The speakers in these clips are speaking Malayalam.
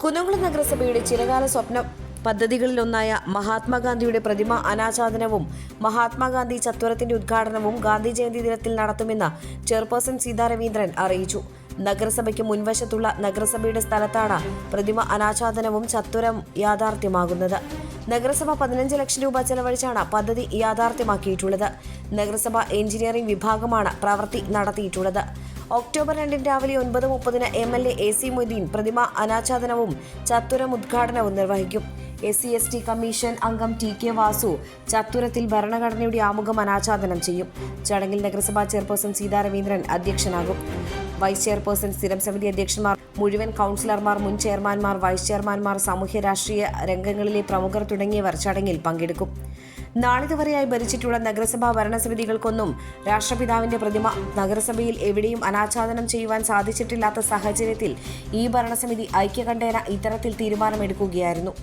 കുന്നംകുളം നഗരസഭയുടെ ചിരകാല സ്വപ്ന പദ്ധതികളിലൊന്നായ മഹാത്മാഗാന്ധിയുടെ പ്രതിമ അനാച്ഛാദനവും മഹാത്മാഗാന്ധി ചത്വരത്തിന്റെ ഉദ്ഘാടനവും ഗാന്ധി ജയന്തി ദിനത്തിൽ നടത്തുമെന്ന് ചെയർപേഴ്സൺ സീതാ രവീന്ദ്രൻ അറിയിച്ചു. നഗരസഭയ്ക്ക് മുൻവശത്തുള്ള നഗരസഭയുടെ സ്ഥലത്താണ് പ്രതിമ അനാച്ഛാദനവും ചത്വരം യാഥാർത്ഥ്യമാകുന്നത്. നഗരസഭ പതിനഞ്ച് ലക്ഷം രൂപ ചെലവഴിച്ചാണ് പദ്ധതി യാഥാർത്ഥ്യമാക്കിയിട്ടുള്ളത്. നഗരസഭ എഞ്ചിനീയറിംഗ് വിഭാഗമാണ് പ്രവൃത്തി നടത്തിയിട്ടുള്ളത്. ഒക്ടോബർ രണ്ടിന് രാവിലെ ഒൻപത് മുപ്പതിന് M L A A C Moideen പ്രതിമ അനാച്ഛാദനവും ചത്തുരം ഉദ്ഘാടനവും നിർവഹിക്കും. S C S T commission അംഗം ടി കെ വാസു ചത്തുരത്തിൽ ഭരണഘടനയുടെ ആമുഖം അനാച്ഛാദനം ചെയ്യും. ചടങ്ങിൽ നഗരസഭാ ചെയർപേഴ്സൺ സീതാ രവീന്ദ്രൻ അധ്യക്ഷനാകും. വൈസ് ചെയർപേഴ്സൺ സ്ഥിരം സമിതി അധ്യക്ഷന്മാർ മുഴുവൻ കൗൺസിലർമാർ മുൻ ചെയർമാൻമാർ വൈസ് ചെയർമാൻമാർ സാമൂഹ്യ രാഷ്ട്രീയ രംഗങ്ങളിലെ പ്രമുഖർ തുടങ്ങിയവർ ചടങ്ങിൽ പങ്കെടുക്കും. നാളിതുവരെയായി ഭരിച്ചിട്ടുള്ള നഗരസഭാ ഭരണസമിതികൾക്കൊന്നും രാഷ്ട്രപിതാവിന്റെ പ്രതിമ നഗരസഭയിൽ എവിടെയും അനാച്ഛാദനം ചെയ്യുവാൻ സാധിച്ചിട്ടില്ലാത്ത സാഹചര്യത്തിൽ ഈ ഭരണസമിതി ഐക്യകണ്ഠേന ഇത്തരത്തിൽ തീരുമാനമെടുക്കുകയായിരുന്നു.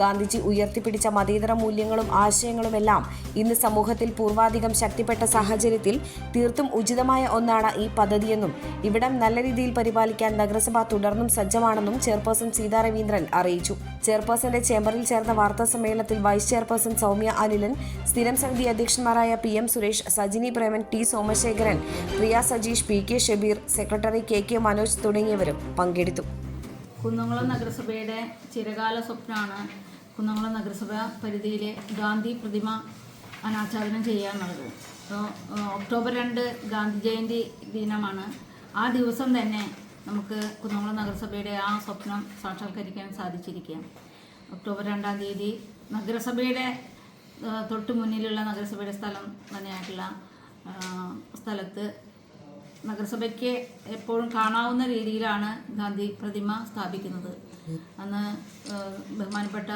ഗാന്ധിജി ഉയർത്തിപ്പിടിച്ച മതേതര മൂല്യങ്ങളും ആശയങ്ങളുമെല്ലാം ഇന്ന് സമൂഹത്തിൽ പൂർവാധികം ശക്തിപ്പെട്ട സാഹചര്യത്തിൽ തീർത്തും ഉചിതമായ ഒന്നാണ് ഈ പദ്ധതിയെന്നും ഇവിടം നല്ല രീതിയിൽ പരിപാലിക്കാൻ നഗരസഭ തുടർന്നും സജ്ജമാണെന്നും ചെയർപേഴ്സൺ സീതാ രവീന്ദ്രൻ അറിയിച്ചു. ചെയർപേഴ്സന്റെ ചേംബറിൽ ചേർന്ന വാർത്താ സമ്മേളനത്തിൽ വൈസ് ചെയർപേഴ്സൺ സൗമ്യ അനിലൻ സ്ഥിരം സമിതി അധ്യക്ഷന്മാരായ P M Suresh Sajini Preman T Somasekharan Priya Sajeesh P K Shabeer secretary K K Manoj തുടങ്ങിയവരും പങ്കെടുത്തു. കുന്നംകുളം നഗരസഭയുടെ ചിരകാല സ്വപ്നമാണ് കുന്നംകുളം നഗരസഭ പരിധിയിലെ ഗാന്ധി പ്രതിമ അനാച്ഛാദനം ചെയ്യുക എന്നുള്ളത് അപ്പോൾ ഒക്ടോബർ രണ്ട് ഗാന്ധി ജയന്തി ദിനമാണ്. ആ ദിവസം തന്നെ നമുക്ക് കുന്നംകുളം നഗരസഭയുടെ ആ സ്വപ്നം സാക്ഷാത്കരിക്കാൻ സാധിച്ചിരിക്കുകയാണ് ഒക്ടോബർ രണ്ടാം തീയതി നഗരസഭയുടെ തൊട്ട് മുന്നിലുള്ള നഗരസഭയുടെ സ്ഥലം തന്നെയായിട്ടുള്ള സ്ഥലത്ത് നഗരസഭയ്ക്ക് എപ്പോഴും കാണാവുന്ന രീതിയിലാണ് ഗാന്ധി പ്രതിമ സ്ഥാപിക്കുന്നത്. അന്ന് ബഹുമാനപ്പെട്ട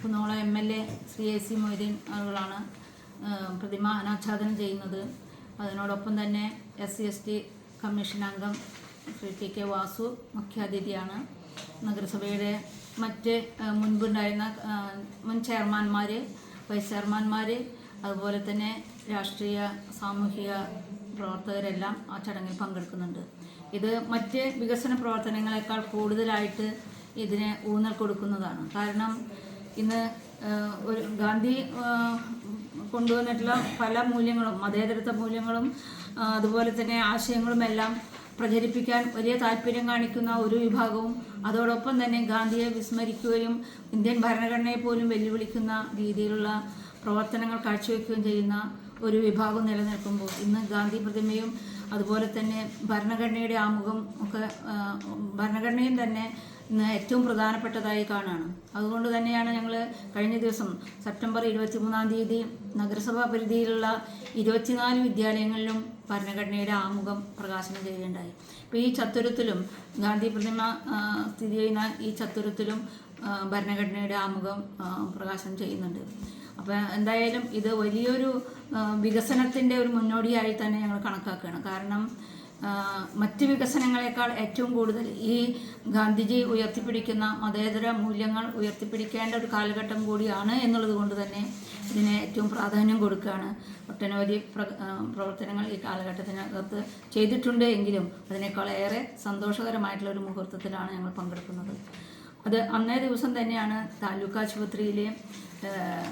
കുന്നോളം M L A Shri A C Moideen ആളുകളാണ് പ്രതിമ അനാച്ഛാദനം ചെയ്യുന്നത്. അതിനോടൊപ്പം തന്നെ S C S T commission അംഗം ശ്രീ ടി കെ വാസു മുഖ്യാതിഥിയാണ്. നഗരസഭയുടെ മറ്റ് മുൻപുണ്ടായിരുന്ന മുൻ ചെയർമാന്മാർ വൈസ് ചെയർമാന്മാർ അതുപോലെ തന്നെ രാഷ്ട്രീയ സാമൂഹിക പ്രവർത്തകരെല്ലാം ആ ചടങ്ങിൽ പങ്കെടുക്കുന്നുണ്ട്. ഇത് മറ്റ് വികസന പ്രവർത്തനങ്ങളെക്കാൾ കൂടുതലായിട്ട് ഇതിന് ഊന്നൽ കൊടുക്കുന്നതാണ്. കാരണം ഇന്ന് ഒരു ഗാന്ധി കൊണ്ടുവന്നിട്ടുള്ള പല മൂല്യങ്ങളും മതേതരത്വ മൂല്യങ്ങളും അതുപോലെ തന്നെ ആശയങ്ങളും എല്ലാം പ്രചരിപ്പിക്കാൻ വലിയ താല്പര്യം കാണിക്കുന്ന ഒരു വിഭാഗവും അതോടൊപ്പം തന്നെ ഗാന്ധിയെ വിസ്മരിക്കുകയും ഇന്ത്യൻ ഭരണഘടനയെ പോലും വെല്ലുവിളിക്കുന്ന രീതിയിലുള്ള പ്രവർത്തനങ്ങൾ കാഴ്ചവെക്കുകയും ചെയ്യുന്ന ഒരു വിഭാഗം നിലനിൽക്കുമ്പോൾ ഇന്ന് ഗാന്ധി പ്രതിമയും അതുപോലെ തന്നെ ഭരണഘടനയുടെ ആമുഖം ഒക്കെ ഭരണഘടനയും തന്നെ ഇന്ന് ഏറ്റവും പ്രധാനപ്പെട്ടതായി കാണുകയാണ് അതുകൊണ്ട് തന്നെയാണ് ഞങ്ങൾ കഴിഞ്ഞ ദിവസം സെപ്റ്റംബർ ഇരുപത്തി മൂന്നാം തീയതി നഗരസഭാ പരിധിയിലുള്ള ഇരുപത്തിനാല് വിദ്യാലയങ്ങളിലും ഭരണഘടനയുടെ ആമുഖം പ്രകാശനം ചെയ്യുകയുണ്ടായി. ഇപ്പോൾ ഈ ചത്തുരത്തിലും ഗാന്ധി പ്രതിമ സ്ഥിതി ചെയ്യുന്ന ഈ ചത്തുരത്തിലും ഭരണഘടനയുടെ ആമുഖം പ്രകാശനം ചെയ്യുന്നുണ്ട്. അപ്പോൾ എന്തായാലും ഇത് വലിയൊരു വികസനത്തിന്റെ ഒരു മുന്നോടിയായി തന്നെ ഞങ്ങൾ കണക്കാക്കുകയാണ്. കാരണം മറ്റ് വികസനങ്ങളെക്കാൾ ഏറ്റവും കൂടുതൽ ഈ ഗാന്ധിജി ഉയർത്തിപ്പിടിക്കുന്ന മതേതര മൂല്യങ്ങൾ ഉയർത്തിപ്പിടിക്കേണ്ട ഒരു കാലഘട്ടം കൂടിയാണ് എന്നുള്ളത് കൊണ്ട് തന്നെ ഇതിന് ഏറ്റവും പ്രാധാന്യം കൊടുക്കുകയാണ്. ഒട്ടനവധി പ്ര പ്രവർത്തനങ്ങൾ ഈ കാലഘട്ടത്തിനകത്ത് ചെയ്തിട്ടുണ്ട് എങ്കിലും അതിനേക്കാൾ ഏറെ സന്തോഷകരമായിട്ടുള്ള ഒരു മുഹൂർത്തത്തിലാണ് ഞങ്ങൾ പങ്കെടുക്കുന്നത്. അത് അന്നേ ദിവസം തന്നെയാണ് താലൂക്ക് ആശുപത്രിയിലെ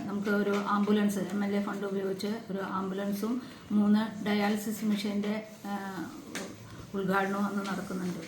നമുക്ക് ഒരു ambulance M L A fund ഉപയോഗിച്ച് ഒരു ആംബുലൻസും മൂന്ന് ഡയാലിസിസ് മെഷീന്റെ ഉദ്ഘാടനവും അന്ന് നടക്കുന്നുണ്ട്.